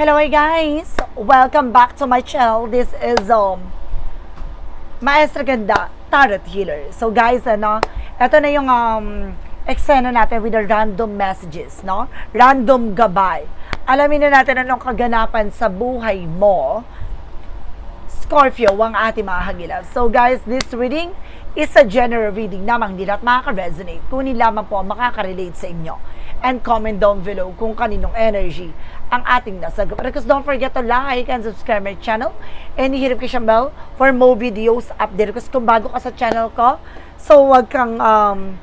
Hello guys! Welcome back to my channel. This is um Maestra Ganda, Tarot Healer. So guys, ano, ito na yung um, eksena natin with the random messages, no? Random gabay. Alamin na natin anong kaganapan sa buhay mo. Scorpio, ang ating mga hagilap. So guys, this reading is a general reading namang hindi lahat makaka-resonate. Kunin lamang po makaka-relate sa inyo. And comment down below kung kaninong energy ang ating nasa Because don't forget to like and subscribe my channel. And hihirap ko bell for more videos update. Because kung bago ka sa channel ko, so wag kang um,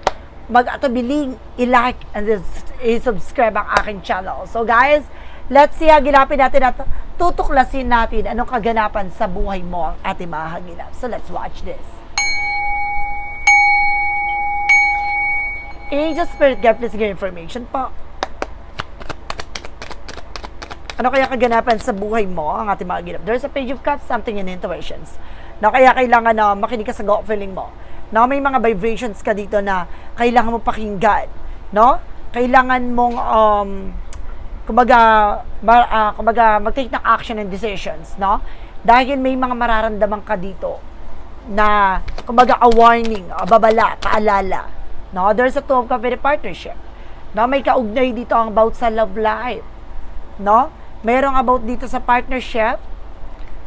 mag-atubiling i-like and is- i-subscribe ang aking channel. So guys, let's see, hagilapin natin at tutuklasin natin anong kaganapan sa buhay mo ang ating mga. So let's watch this. Angel Spirit Guide, please give information po. Ano kaya kaganapan sa buhay mo ang ating mga ginap? There's a page of cups, something in intuitions. Na kaya kailangan na makinig ka sa gut feeling mo. Na may mga vibrations ka dito na kailangan mo pakinggan. No? Kailangan mong, um, kumbaga, ma, ah, kumbaga, mag-take ng action and decisions. No? Dahil may mga mararamdaman ka dito na, kumbaga, a warning, a babala, paalala. No? There's a two of a partnership. No? May kaugnay dito ang about sa love life no? Merong about dito sa partnership,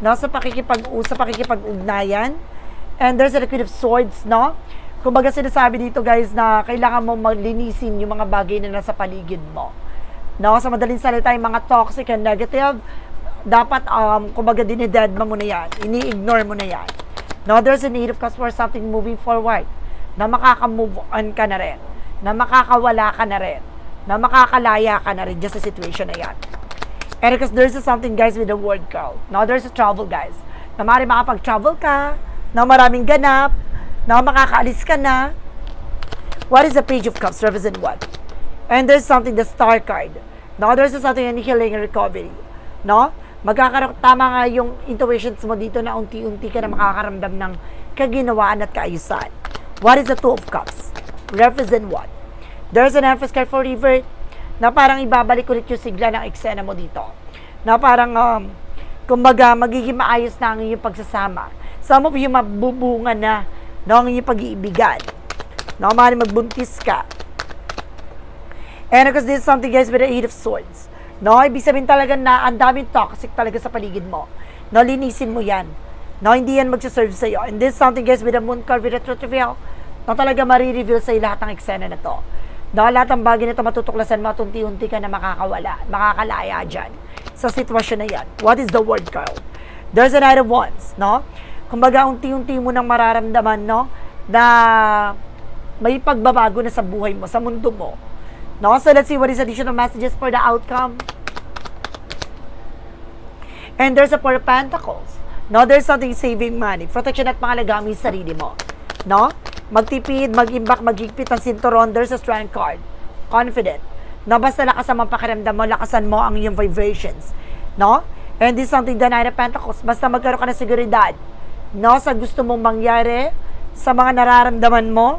no? Sa pakikipag sa pakikipag-ugnayan. And there's a liquid of swords, no? Kumbaga sinasabi dito guys na kailangan mo maglinisin yung mga bagay na nasa paligid mo. No? Sa madaling salita, yung mga toxic and negative, dapat, um, kumbaga, dinided mo muna yan. Ini-ignore mo na yan. No? There's a need of cause for something moving forward. Na makaka-move on ka na rin. Na makakawala ka na rin. Na makakalaya ka na rin just sa situation na yan. And because there's something guys with the word call. Now there's a travel guys. Na maaari makapag-travel ka, na maraming ganap, na makakaalis ka na. What is the page of cups represent what? And there's something, the star card. No, there's something in healing and recovery. No? Magkakaroon, tama nga yung intuitions mo dito na unti-unti ka na makakaramdam ng kaginawaan at kaayusan. What is the two of cups? Represent what? There's an emphasis card for river na parang ibabalik ulit yung sigla ng eksena mo dito. Na parang, um, kumbaga, magiging maayos na ang iyong pagsasama. Some of you mabubunga na no, ang iyong pag-iibigan. No, maaaring magbuntis ka. And because this is something guys with the eight of swords. No, ibig sabihin talaga na ang daming toxic talaga sa paligid mo. No, linisin mo yan. No, hindi yan magsaserve sa'yo. And this is something guys with the moon card with truth reveal. No, talaga marireveal sa'yo lahat ng eksena na to. No, lahat ng bagay na ito matutuklasan mo unti-unti ka na makakawala, makakalaya dyan sa sitwasyon na yan. What is the word card? There's a knight of wands, no? Kumbaga, unti-unti mo nang mararamdaman, no? Na may pagbabago na sa buhay mo, sa mundo mo. No? So let's see what is additional messages for the outcome. And there's a Four Pentacles. No, there's something saving money. Protection at pangalagaan mo yung sarili mo. No? Magtipid, mag-imbak, magigpit ang sinturon. There's a strength card. Confident. No, basta lakasan mo ang pakiramdam mo, lakasan mo ang iyong vibrations. No? And this is something the Nine of Pentacles. Basta magkaroon ka ng seguridad. No, sa gusto mong mangyari, sa mga nararamdaman mo,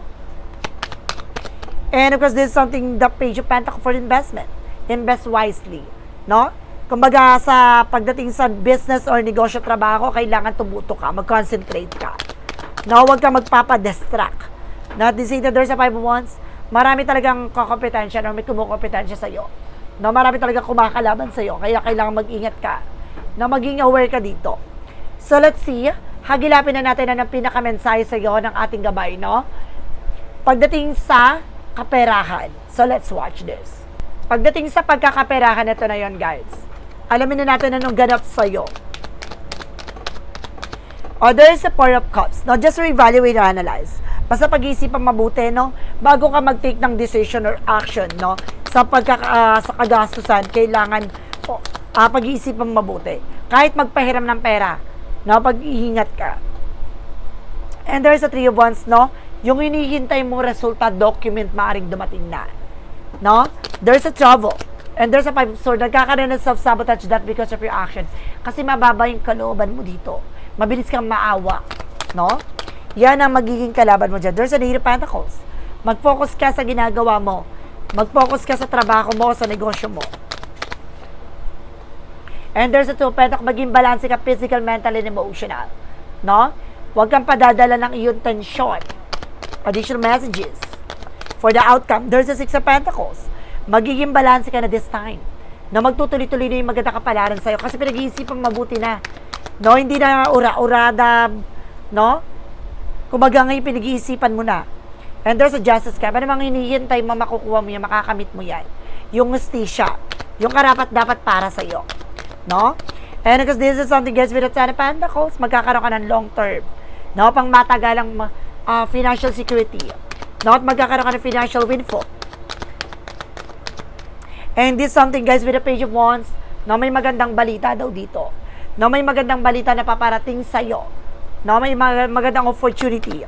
And of course, this is something the page of Pentacle for investment. Invest wisely. No? Kumbaga, sa pagdating sa business or negosyo, trabaho, kailangan tumuto ka, mag-concentrate ka. No, huwag ka magpapadistract. Not to say that there's a five wands, marami talagang kakompetensya or may kumukompetensya sa'yo. No, marami talagang kumakalaban sa'yo, kaya kailangan mag-ingat ka. Na maging aware ka dito. So, let's see. Hagilapin na natin na ng pinakamensahe sa'yo ng ating gabay, no? Pagdating sa kaperahan. So, let's watch this. Pagdating sa pagkakaperahan, ito na yon guys. Alamin na natin anong ganap sa'yo. O, there's a Four of Cups. No, just reevaluate and analyze. Basta pag-iisipan mabuti, no? Bago ka mag-take ng decision or action, no? Sa pagkaka, ah, sa kagastusan, kailangan oh, ah, pag-iisipan mabuti. Kahit magpahiram ng pera, no? Pag-iingat ka. And there's a Three of Wands, no? Yung hinihintay mong resulta, document, maaring dumating na. No? There's a trouble. And there's a five of swords. Nagkakaroon ng self-sabotage that because of your action. Kasi mababa yung kalooban mo dito. Mabilis kang maawa. No? Yan ang magiging kalaban mo dyan. There's a eight of pentacles. Mag-focus ka sa ginagawa mo. Mag-focus ka sa trabaho mo, sa negosyo mo. And there's a two pentak, maging balance ka physical, mental, and emotional. No? Huwag kang padadala ng iyong tensyon. Additional messages. For the outcome, there's a six of pentacles. Magiging balance ka na this time. Na magtutuloy-tuloy na yung maganda kapalaran sa'yo. Kasi pinag-iisipan mabuti na. No? Hindi na ura-urada. No? Kumbaga ngayon pinag-iisipan mo na. And there's a justice card. Ano mang hinihintay mo, makukuha mo yan, makakamit mo yan. Yung justisya. Yung karapat dapat para sa'yo. No? And because this is something guys with the Ten of magkakaroon ka ng long term. No? Pang matagalang uh, financial security. No? At magkakaroon ka ng financial windfall. And this something guys with the Page of Wands, no, may magandang balita daw dito. No, may magandang balita na paparating sa'yo. No, may mag- magandang opportunity.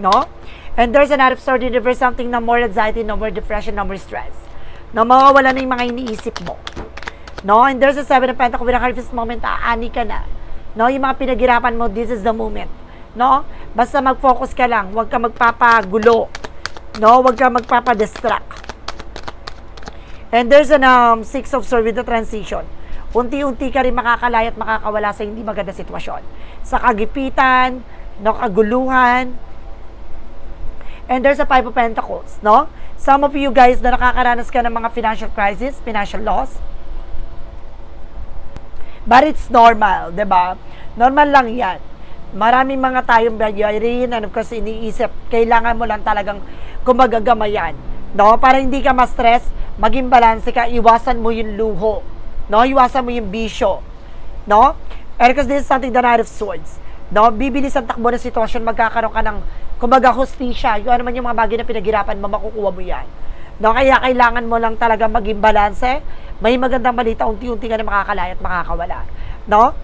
No? And there's an out of sword universe, something na more anxiety, no more depression, no more stress. No, mawawala na yung mga iniisip mo. No, and there's a seven of pentacles with a harvest moment, aani ka na. No, yung mga pinaghirapan mo, this is the moment. No? Basta mag-focus ka lang, huwag ka magpapagulo. No, huwag ka magpapadistract. And there's an um, six of swords with the transition. Unti-unti ka rin makakalaya at makakawala sa hindi maganda sitwasyon. Sa kagipitan, no, kaguluhan. And there's a five of pentacles, no? Some of you guys na nakakaranas ka ng mga financial crisis, financial loss. But it's normal, 'di ba? Normal lang 'yan. Maraming mga tayong bayarin and of course iniisip, kailangan mo lang talagang kumagagamayan. No? Para hindi ka ma-stress, maging balanse ka, iwasan mo yung luho. No? Iwasan mo yung bisyo. No? And because this is something the Knight of Swords. No? Bibilis ang takbo ng sitwasyon, magkakaroon ka ng kumbaga hustisya. Yung ano man yung mga bagay na pinaghirapan mo, makukuha mo yan. No? Kaya kailangan mo lang talaga maging balanse. May magandang balita, unti-unti ka na makakalaya at makakawala. No?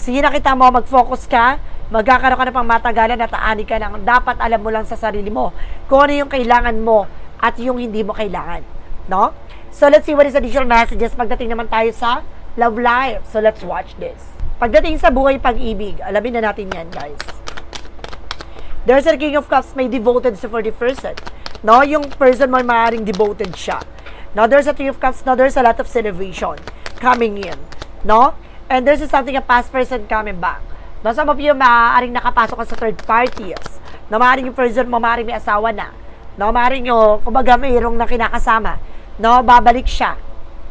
Sige nakita mo, mag-focus ka, magkakaroon ka na pang matagalan at aani ka lang. Dapat alam mo lang sa sarili mo kung ano yung kailangan mo at yung hindi mo kailangan. No? So, let's see what is additional messages pagdating naman tayo sa love life. So, let's watch this. Pagdating sa buhay pag-ibig, alamin na natin yan, guys. There's a King of Cups may devoted sa for the person. No, yung person mo maaaring devoted siya. Now, there's a Three of Cups. Now, there's a lot of celebration coming in. No? And there's something a past person coming back. No, some of you maaaring nakapasok ka sa third parties. No, maaaring yung person mo maaaring may asawa na. No, maaaring yung, kumbaga mayroong na kinakasama. No, babalik siya.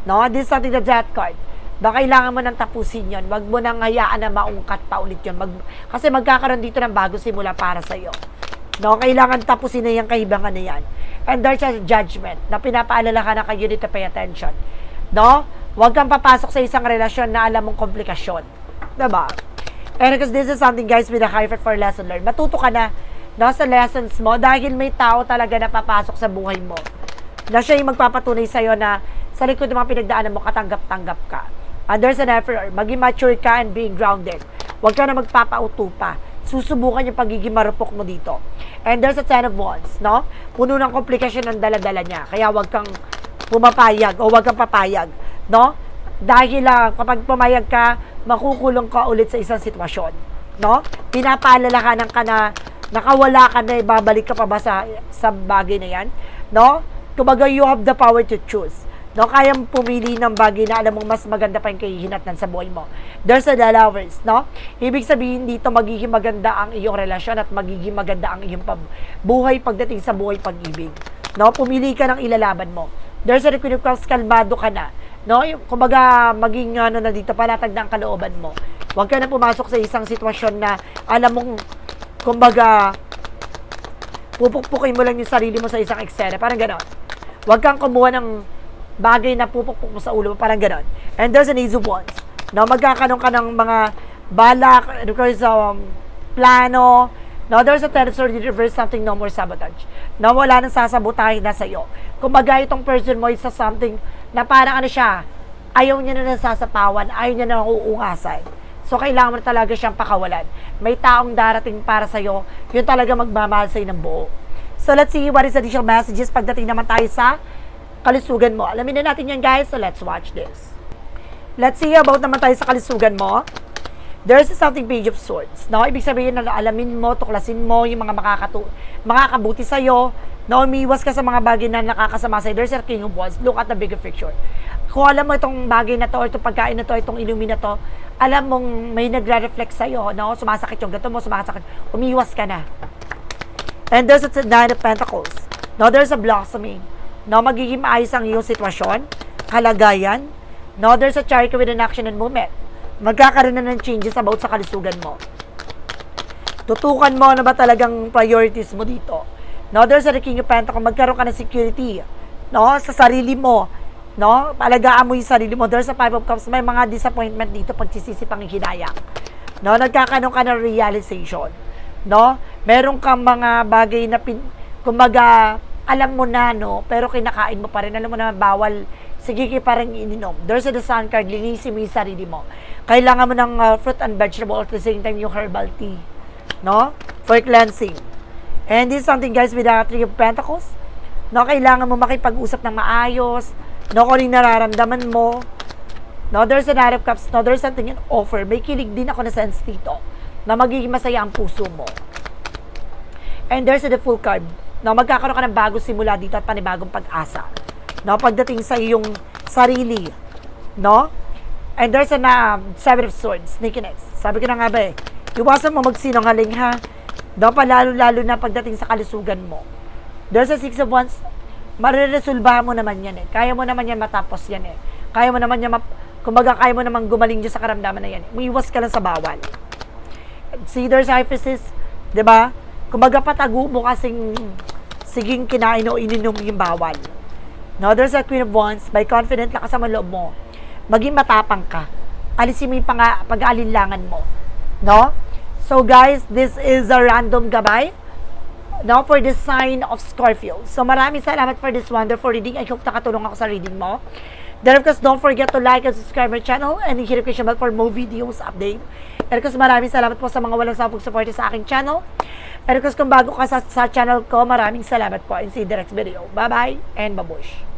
No, this is something the death card. No, kailangan mo nang tapusin yon. Wag mo nang hayaan na maungkat pa ulit yon. Mag, kasi magkakaroon dito ng bago simula para sa iyo. No, kailangan tapusin na yung kahibangan na yan. And there's a judgment na pinapaalala ka na kayo dito pay attention. No? Huwag kang papasok sa isang relasyon na alam mong komplikasyon. Diba? And because this is something guys with a high for lesson learned. Matuto ka na no, sa lessons mo dahil may tao talaga na papasok sa buhay mo. Na siya yung magpapatunay sa'yo na sa likod ng mga pinagdaanan mo, katanggap-tanggap ka. And there's an effort. Maging mature ka and being grounded. Huwag ka na magpapauto pa susubukan yung pagiging marupok mo dito. And there's a ten of wands, no? Puno ng komplikasyon ang daladala niya. Kaya wag kang pumapayag o wag kang papayag, no? Dahil uh, kapag pumayag ka, makukulong ka ulit sa isang sitwasyon, no? Pinapaalala ka ng ka na nakawala ka na, babalik ka pa ba sa, sa bagay na yan, no? Kumbaga, you have the power to choose. No, kayang pumili ng bagay na alam mong mas maganda pa yung kahihinatnan sa buhay mo. There's a lovers, no? Ibig sabihin dito, magiging maganda ang iyong relasyon at magiging maganda ang iyong buhay pagdating sa buhay pag-ibig. No? Pumili ka ng ilalaban mo. There's a Queen of kalmado ka na. No? Kumbaga, maging ano na dito, palatag na ang kalooban mo. Huwag ka na pumasok sa isang sitwasyon na alam mong, kumbaga, pupukpukin mo lang yung sarili mo sa isang eksena. Parang gano'n. Huwag kang kumuha ng bagay na pupukpok mo sa ulo mo, parang gano'n. And there's an ease of wands. No, magkakaroon ka ng mga balak, ano sa um, plano, no, there's a tendency to reverse something, no more sabotage. No, wala nang sasabotahin na sa'yo. Kumbaga, itong person mo is something na parang ano siya, ayaw niya na nasasapawan, ayaw niya na uungasan. So, kailangan mo na talaga siyang pakawalan. May taong darating para sa'yo, yun talaga magmamahal sa'yo ng buo. So, let's see what is additional messages pagdating naman tayo sa kalusugan mo. Alamin na natin yan guys, so let's watch this. Let's see about naman tayo sa kalusugan mo. There's something page of swords. No? Ibig sabihin na alamin mo, tuklasin mo yung mga makakatu makakabuti sa'yo. No? Umiwas ka sa mga bagay na nakakasama sa'yo. There's a king of wands. Look at the bigger picture. Kung alam mo itong bagay na to, or itong pagkain na to, itong inumin na to, alam mong may nagre-reflect sa'yo, no? Sumasakit yung gato mo, sumasakit. Umiwas ka na. And there's a Nine of Pentacles. No, there's a blossoming. No, magiging maayos ang iyong sitwasyon, kalagayan. No, there's a chariot with an action and movement. Magkakaroon na ng changes about sa kalusugan mo. Tutukan mo ano ba talagang priorities mo dito. No, there's a King of Pentacles. Magkaroon ka ng security. No, sa sarili mo. No, palagaan mo yung sarili mo. There's a Five of Cups. May mga disappointment dito pagsisisi pang hinayang. No, nagkakaroon ka ng realization. No, meron kang mga bagay na pin, kumbaga, alam mo na, no, pero kinakain mo pa rin. Alam mo na, bawal, sige parang ininom. There's a the sun card, linisin mo yung sarili mo. Kailangan mo ng uh, fruit and vegetable at the same time yung herbal tea. No? For cleansing. And this is something guys with the Three of Pentacles. No, kailangan mo makipag-usap ng maayos. No, kung ano yung nararamdaman mo. No, there's a Knight of Cups. No, there's something in offer. May kilig din ako na sense dito na magiging masaya ang puso mo. And there's a the full card. No, magkakaroon ka ng bagong simula dito at panibagong pag-asa. No, pagdating sa iyong sarili. No? And there's a na, Seven of Swords, sneakiness. Sabi ko na nga ba eh, iwasan mo magsinungaling ha. No, palalo-lalo na pagdating sa kalusugan mo. There's a Six of Wands, mariresolbahan mo naman yan eh. Kaya mo naman yan matapos yan eh. Kaya mo naman yan, map- kumbaga kaya mo naman gumaling dyan sa karamdaman na yan. eh. Ka lang sa bawal. See, there's hyphesis, di ba? Kumbaga patago mo kasing siging kinain o ininom yung bawal. No, there's a Queen of Wands, by confident lakas ang loob mo. Maging matapang ka. Alisin mo yung pag-aalinlangan mo. No? So guys, this is a random gabay no, for the sign of Scorpio. So maraming salamat for this wonderful reading. I hope nakatulong ako sa reading mo. Then of course, don't forget to like and subscribe my channel and hit the notification bell for more videos update. And of course, maraming salamat po sa mga walang sawang support sa aking channel. And of course, kung bago ka sa, sa channel ko, maraming salamat po and see you the next video. Bye-bye and babush!